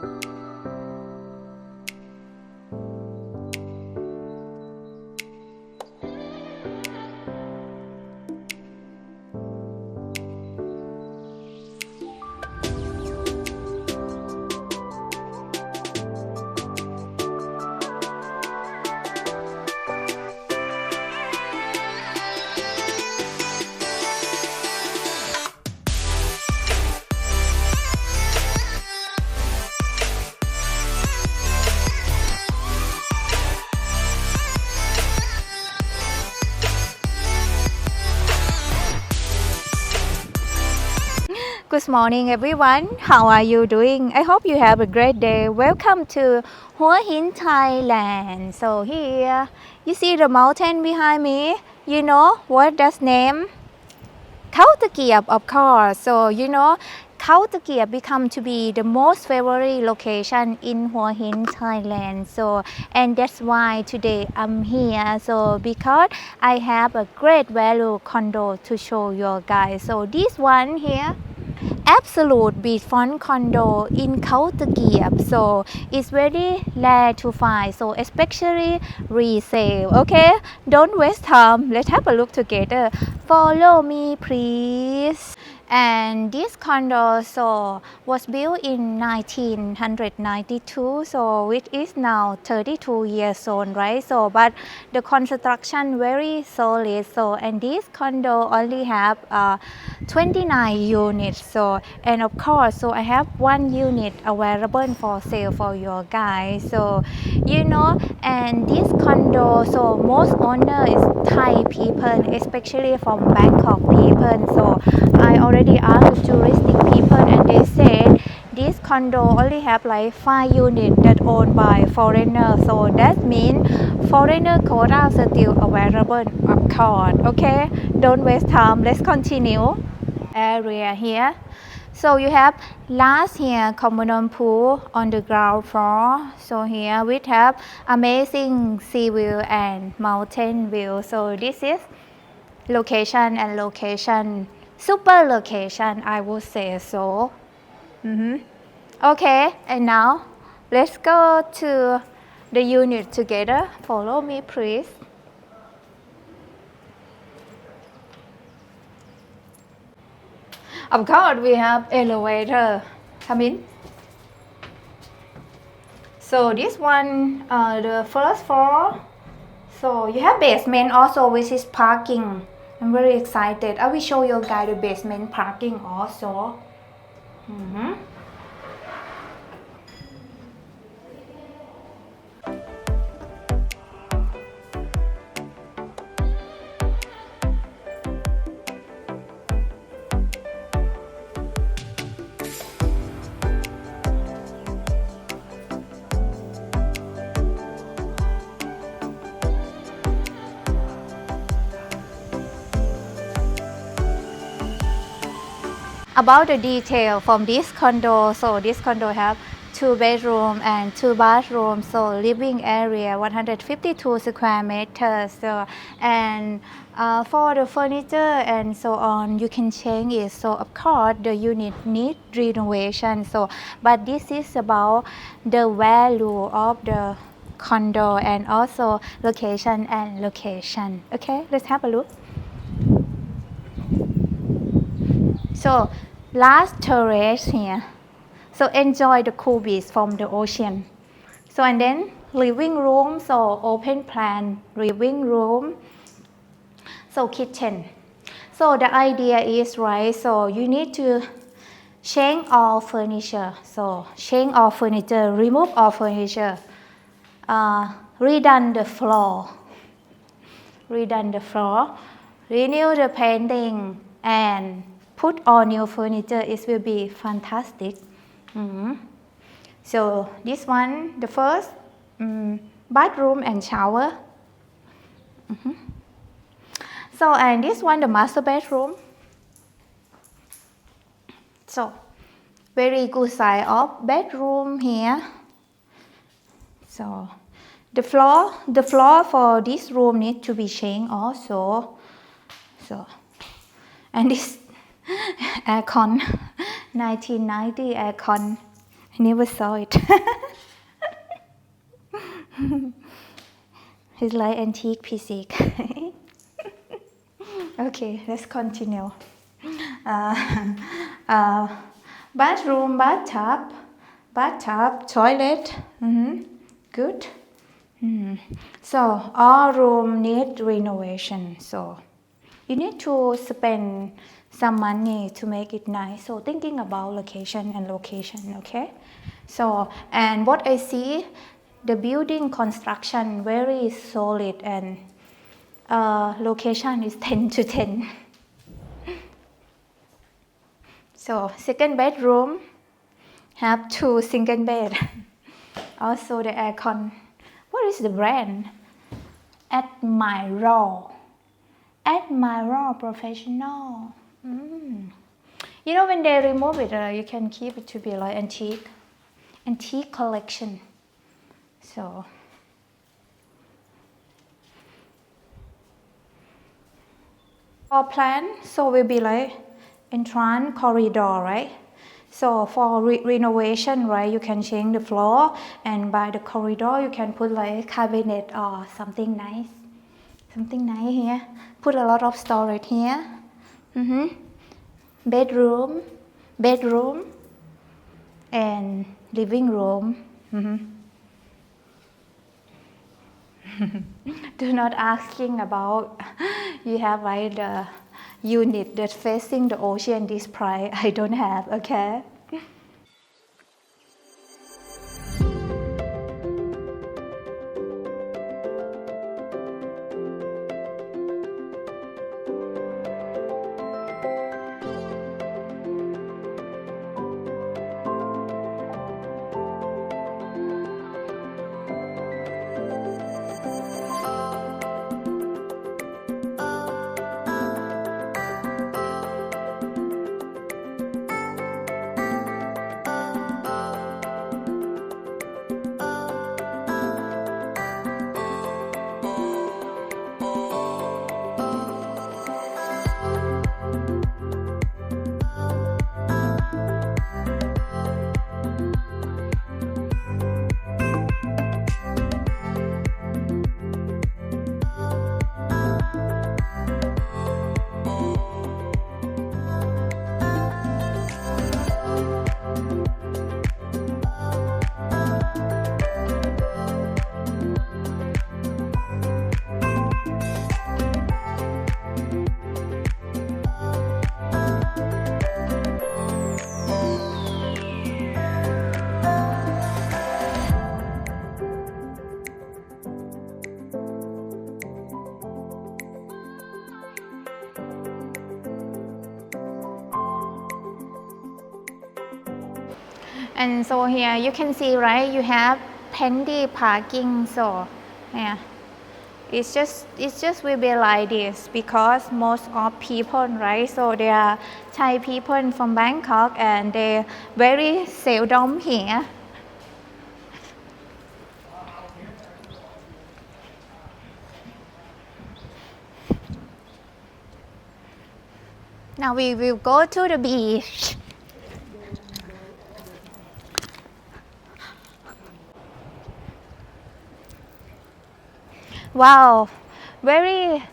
Bye. Good morning, everyone. How are you doing? I hope you have a great day. Welcome to Hua Hin, Thailand. So here, you see the mountain behind me. You know what does name? Khao Takiap, of course. So you know, Khao Takiap become to be the most favorite location in Hua Hin, Thailand. So and that's why today I'm here. So because I have a great value condo to show you guys. So this one here absolute beachfront condo in Khao. So it's very rare to find. So especially resale. Okay, don't waste time. Let's have a look together. Follow me, please. And this condo so was built in 1992 so which is now 32 years old right? So but the construction very solid so and this condo only have uh, 29 units so and of course so I have one unit available for sale for your guys so you know and this condo so most owner is Thai people especially from Bangkok people so I already asked touristic people and they said this condo only have like five units that owned by foreigner so that means foreigner quota still available of course okay don't waste time. Let's continue. Area here. So you have last here communal pool on the ground floor. So here we have amazing sea view and mountain view. So this is location and location super location I would say so. Mhm. Okay, and now let's go to the unit together. Follow me, please. Of course, we have elevator. Come in. So this one, uh, the first floor. So you have basement also, which is parking. I'm very excited. I will show you guys the basement parking also. Mhm. About the detail from this condo. So this condo have two bedroom and two bathroom. So living area 152 square meters. So and uh, for the furniture and so on you can change it. So of course the unit need renovation. So but this is about the value of the condo and also location and location. Okay let's have a look. So last terrace here. So enjoy the cool breeze from the ocean. So and then living room, so open plan living room. So kitchen. So the idea is right. So you need to change all furniture. So change all furniture, remove all furniture, uh, redone the floor, redone the floor, renew the painting and put all new furniture it will be fantastic. Mhm. so this one the first um, bathroom and shower. Mhm. so and this one the master bedroom. So very good size of bedroom here. So the floor the floor for this room need to be changed also. So and this aircon 1990 aircon I never saw it. it's like antique piece. okay, let's continue. Uh, uh, bathroom, bathtub, bathtub, toilet. Mhm. Good. Mm. So all room need renovation. So you need to spend some money to make it nice. So thinking about location and location, okay? So and what I see, the building construction very solid and uh, location is 10 to 10. So second bedroom have two single bed. Also the aircon. What is the brand? Admiral. Admiral Professional. Mm. You know when they remove it, uh, you can keep it to be like antique, antique collection. So. For plan, so will be like entrance corridor, right? So for re- renovation, right, you can change the floor, and by the corridor, you can put like cabinet or something nice, something nice here. Put a lot of storage here. hmm Bedroom, bedroom, and living room. hmm Do not asking about you have like the unit that facing the ocean this price I don't have okay and so here you can see right you have plenty parking. So yeah. It's just it's just will be like this because most of people right so they are Thai people from Bangkok and they very seldom here. Now we will go to the beach Wow, very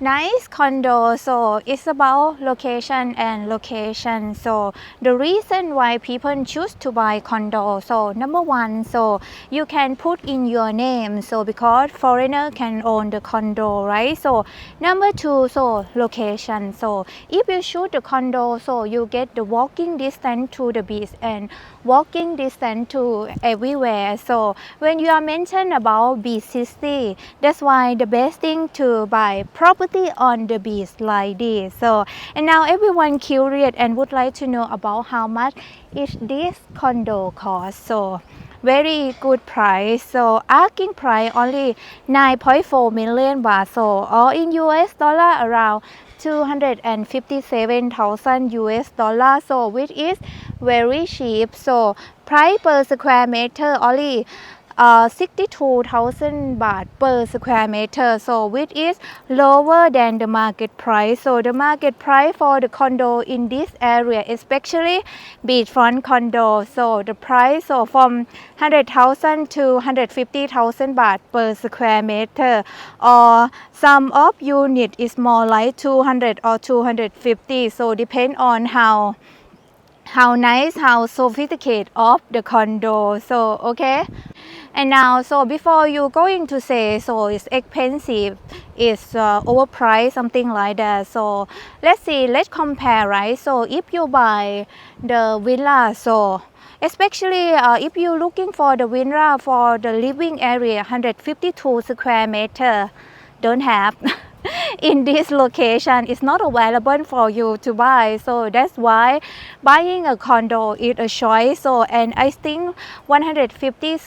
nice condo. So it's about location and location. So the reason why people choose to buy condo. So number one, so you can put in your name. So because foreigner can own the condo, right? So number two, so location. So if you choose the condo, so you get the walking distance to the beach and walking distance to everywhere. So when you are mentioned about city, that's why the best thing to buy property on the beach like this. So and now everyone curious and would like to know about how much is this condo cost. So very good price. So asking price only 9.4 million baht. So all in US dollar around 257,000 US dollar. So which is very cheap. So price per square meter only uh, 62,000 baht per square meter. So which is lower than the market price. So the market price for the condo in this area especially beachfront condo. So the price so from 100,000 to 150,000 baht per square meter. Or some of unit is more like 200 or 250 so depend on how how nice how sophisticated of the condo. So okay. And now so before you going to say so it's expensive it's uh, overpriced something like that. So let's see let's compare right? So if you buy the villa so especially uh, if you're looking for the villa for the living area 152 square meter don't have in this location. Is not available for you to buy. So that's why buying a condo is a choice. So and i think 150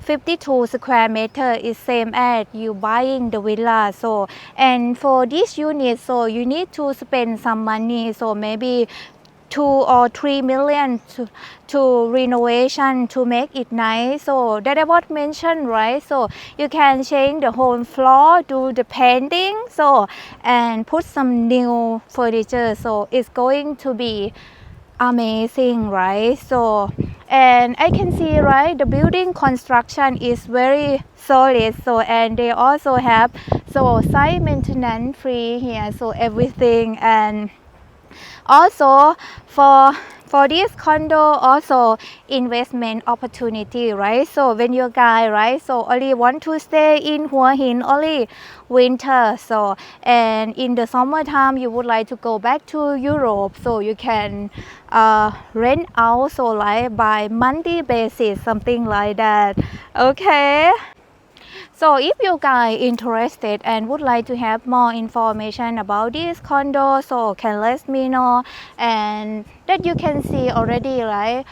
52 square meter is same as you buying the villa. So and for this unit so you need to spend some money. So maybe two or three million to, to renovation to make it nice. So that I what mentioned right? So you can change the whole floor do the painting so and put some new furniture. So it's going to be amazing right? So and I can see right the building construction is very solid. So and they also have so site maintenance free here. So everything and also for for this condo also investment opportunity right? So when you're guy right? So only want to stay in Hua Hin only winter. So and in the summertime you would like to go back to Europe. So you can uh, rent out so like by monthly basis something like that. Okay so if you guys interested and would like to have more information about this condo, so can let me know and that you can see already right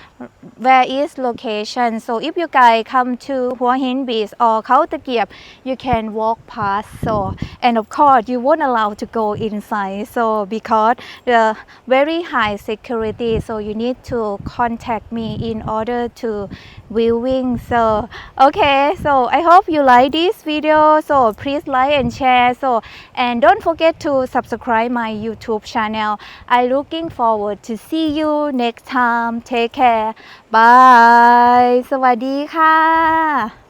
where is location. So if you guys come to Hua Hin Beach or Khao you can walk past. So and of course you won't allow to go inside. So because the very high security, so you need to contact me in order to viewing. So okay, so I hope you like this video. So please like and share. So and don't forget to subscribe my YouTube channel. I looking forward to see you next time. Take care. Bye สวัสดีค่ะ